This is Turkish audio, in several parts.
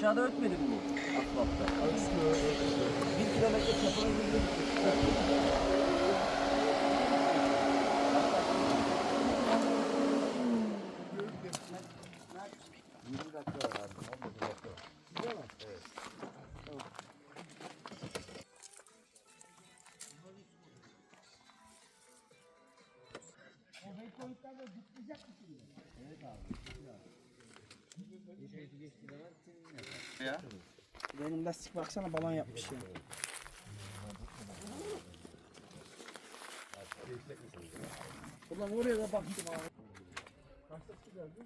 Aşağıda ötmedin mi lastik baksana balon yapmış ya. Ulan oraya da baktım abi. Su geldi?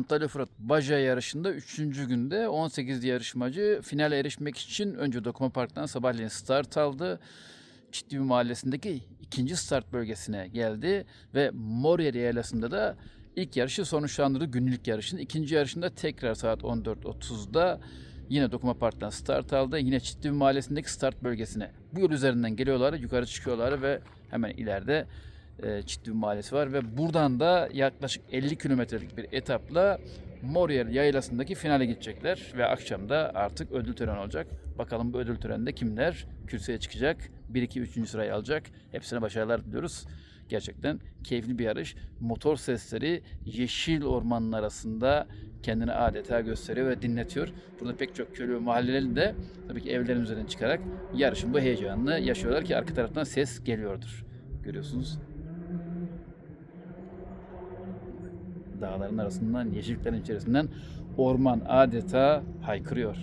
Antalya Fırat Baja yarışında 3. günde 18 yarışmacı finale erişmek için önce Dokuma Park'tan sabahleyin start aldı. Çitlibi Mahallesi'ndeki ikinci start bölgesine geldi ve Moriye Yaylası'nda da ilk yarışı sonuçlandırdı günlük yarışın. ikinci yarışında tekrar saat 14.30'da yine Dokuma Park'tan start aldı. Yine Çitlibi Mahallesi'ndeki start bölgesine. Bu yol üzerinden geliyorlar, yukarı çıkıyorlar ve hemen ileride e, Çitlibi Mahallesi var ve buradan da yaklaşık 50 kilometrelik bir etapla Moriyer Yaylası'ndaki finale gidecekler ve akşam da artık ödül töreni olacak. Bakalım bu ödül töreninde kimler kürsüye çıkacak, 1 2 3. sırayı alacak. Hepsine başarılar diliyoruz. Gerçekten keyifli bir yarış. Motor sesleri yeşil ormanın arasında kendini adeta gösteriyor ve dinletiyor. Burada pek çok köylü ve mahalleli de tabii ki evlerin üzerinden çıkarak yarışın bu heyecanını yaşıyorlar ki arka taraftan ses geliyordur. Görüyorsunuz dağların arasından, yeşilliklerin içerisinden orman adeta haykırıyor.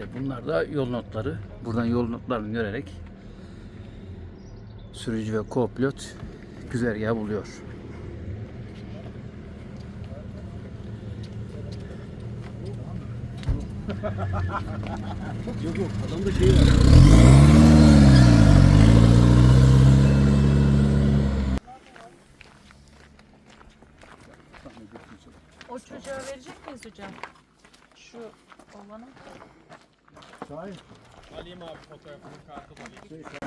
İşte bunlar da yol notları. Buradan yol notlarını görerek sürücü ve co-pilot güzergahı buluyor. Yok yok adamda şey var. O çocuğa verecek miyiz hocam? Şu olanın. Polizei. Ali mal, Frau Karte,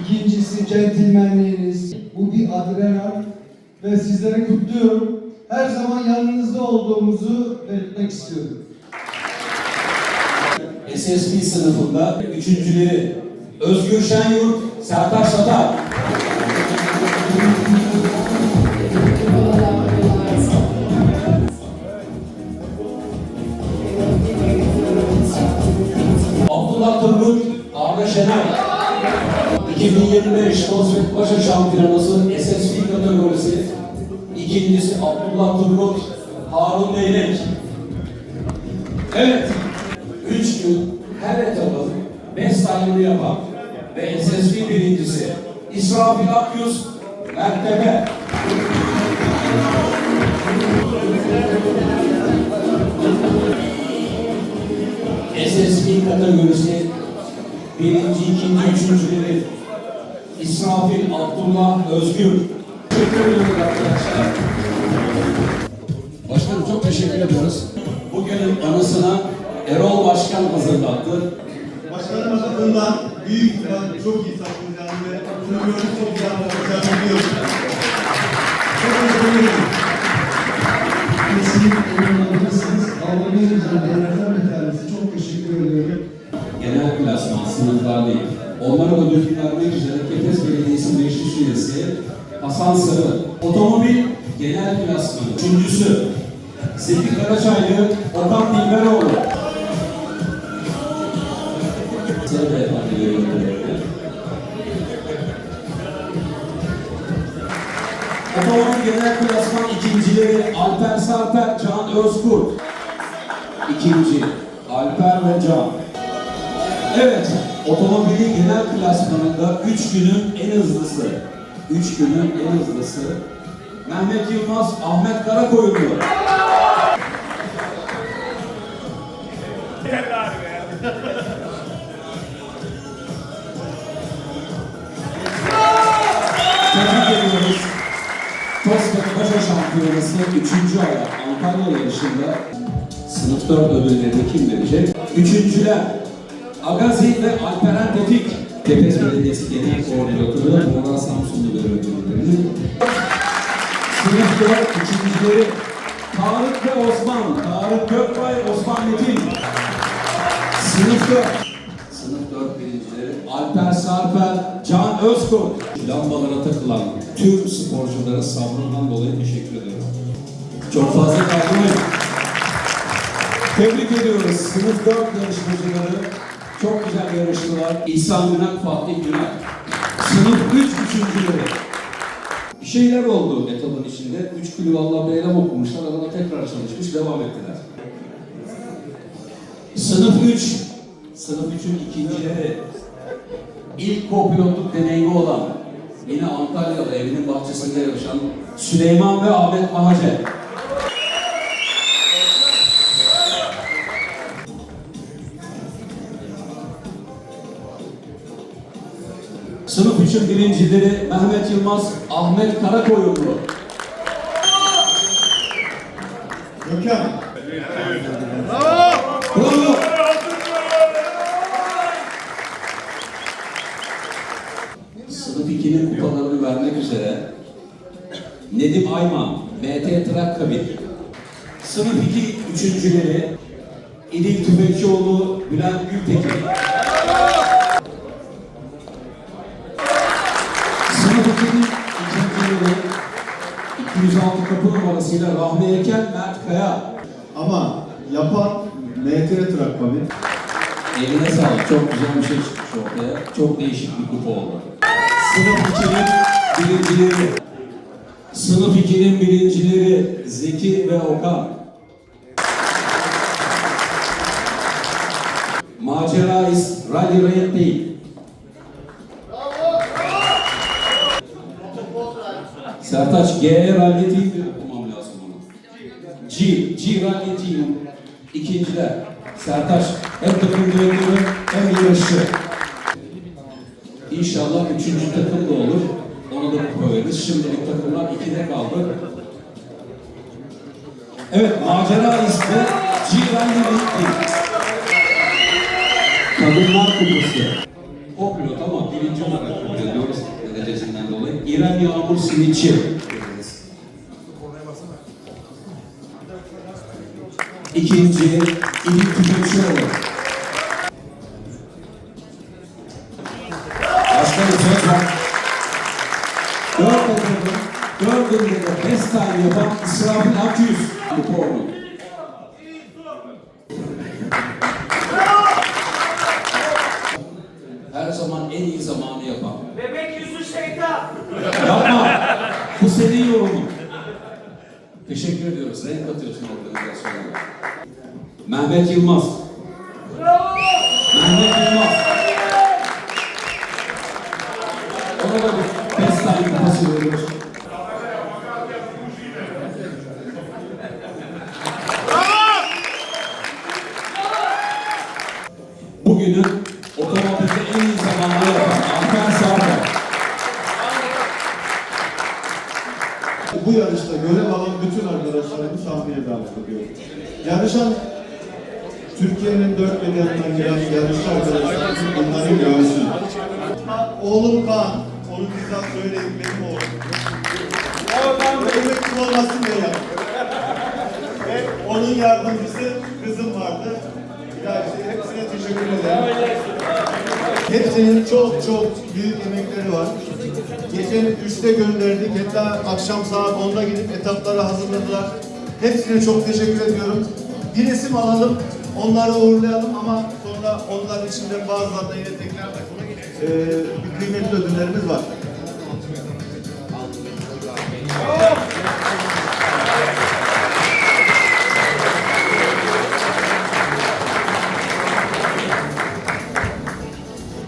İkincisi centilmenliğiniz. Bu bir adrenal ve sizleri kutluyorum. Her zaman yanınızda olduğumuzu belirtmek istiyorum. SSB sınıfında üçüncüleri Özgür Şenyurt, Sertaç Satar. Abdullah Turgut, Arda Şener. 2025 Kozbekpaşa Şampiyonası SSB kategorisi. İkincisi Abdullah Turgut, Harun Leylek. Evet, üç gün her etabın best time'ını yapan ve SSB birincisi İsrafil Akyüz, Mertebe. SSB kategorisi birinci, ikinci, üçüncüleri İsrafil Abdullah Özgür. Teşekkür ediyoruz arkadaşlar. Başkanım çok teşekkür ediyoruz. Bugünün anısına Erol Başkan hazırlattı. Başkanımız adından büyük ihtimal çok iyi saklayacağını ve bunu görüp çok güzel bakacağını biliyorum. Çok teşekkür ederim. Kesinlikle en güzel değerlerden bir tanesi. Çok teşekkür ediyorum. Genel klasman sınıflar değil. Onlara ödül vermek üzere Kepez Belediyesi Meclis Üyesi Hasan Sarı. Otomobil genel klasmanı. Üçüncüsü Zeki Karaçaylı, Okan Dilberoğlu. Sarı Beyefendi görevini. Otomobil genel klasman ikincileri Alper Sarper, Can Özkurt. İkinci Alper ve Can. Evet, otomobilin genel klasmanında 3 günün en hızlısı. 3 günün en hızlısı. Mehmet Yılmaz, Ahmet Karakoyunlu. Tebrik ediyoruz. Şampiyonası 3. ayak Antalya yarışında sınıf 4 ödüllerini kim verecek? Üçüncüler Agazi ve Alperen Tevfik. Tepez Belediyesi Genel Koordinatörü Murat Samsunlu veriyor ödüllerini. Sınıf 4 üçüncüleri Tarık ve Osman. Tarık Gökbay, Osman Metin. Sınıf 4. Sınıf 4 birincileri Alper Sarper, Can Özkurt. Lambalara takılan tüm sporculara sabrından dolayı teşekkür ediyorum. Çok fazla kaldırmayın. Tebrik ediyoruz. Sınıf 4 yarışmacıları. Çok güzel yarıştılar. İhsan Günak, Fatih Günak. Sınıf 3 üçüncüleri. Bir şeyler oldu etabın içinde. Üç kulü valla beylem okumuşlar. Arada tekrar çalışmış, devam ettiler. Sınıf 3. Sınıf 3'ün ikincileri. İlk kopilotluk deneyimi olan, yine Antalya'da evinin bahçesinde yarışan Süleyman ve Ahmet Mahace. Sınıf 3'ün birincileri Mehmet Yılmaz, Ahmet Karakoyunlu. Gökhan. Bravo! Sınıf 2'nin kupalarını vermek üzere Nedim Ayman, MT Trak Kabin. Sınıf 2 üçüncüleri İdil Tüfekçioğlu, Bülent Gültekin. 206 kapı numarasıyla Rahmi Eken, Mert Kaya. Ama yapan MT Trak Kabin. Eline sağlık. Çok güzel bir şey çıkmış ortaya. Çok değişik bir kupa oldu. Sınıf 2'nin birincileri. Sınıf 2'nin birincileri Zeki ve Okan. Macera is Rally Raid değil. G Team diye okumam lazım bunu. G, G Team. İkinciler. Sertaç hem takım direktörü hem yarışçı. İnşallah üçüncü takım da olur. Ona da kupa veririz. Şimdilik takımlar ikide kaldı. Evet, macera ismi G-Rally Team. Kadınlar Kupası. O pilot ama birinci olarak kabul ediyoruz derecesinden dolayı. İrem Yağmur Simitçi. İkinci, İlik Tüfekçioğlu. Başka bir söz var. Dört takımın, dördünde de best time yapan İsrafil Akyüz. Bu. Her zaman en iyi zamanı yapan. Bebek yüzü şeytan. Yapma. Bu senin yorumun. Teşekkür ediyoruz. Renk katıyorsun organizasyona. Mehmet Yılmaz. Mehmet Yılmaz. Ona da bir best time kupası veriyoruz. Bugünün otomobilde en iyi zamanları Alper Sarper. Bu yarışta görev alan bütün arkadaşlarımı sahneye davet ediyorum. Yarışan Türkiye'nin dört bir yanından arkadaşlarımız bunları görsün. Oğlum Kaan, onu bizzat söyleyeyim benim oğlum. Benim kim olmasın diye yaptım. Ve onun yardımcısı kızım vardı. İşte hepsine teşekkür ederim. Hepsinin çok çok büyük emekleri var. Gece 3'te gönderdik. Hatta akşam saat 10'da gidip etapları hazırladılar. Hepsine çok teşekkür ediyorum. Bir resim alalım, onları uğurlayalım ama sonra onların içinde bazılarına yine tekrar e, kıymetli ödüllerimiz var.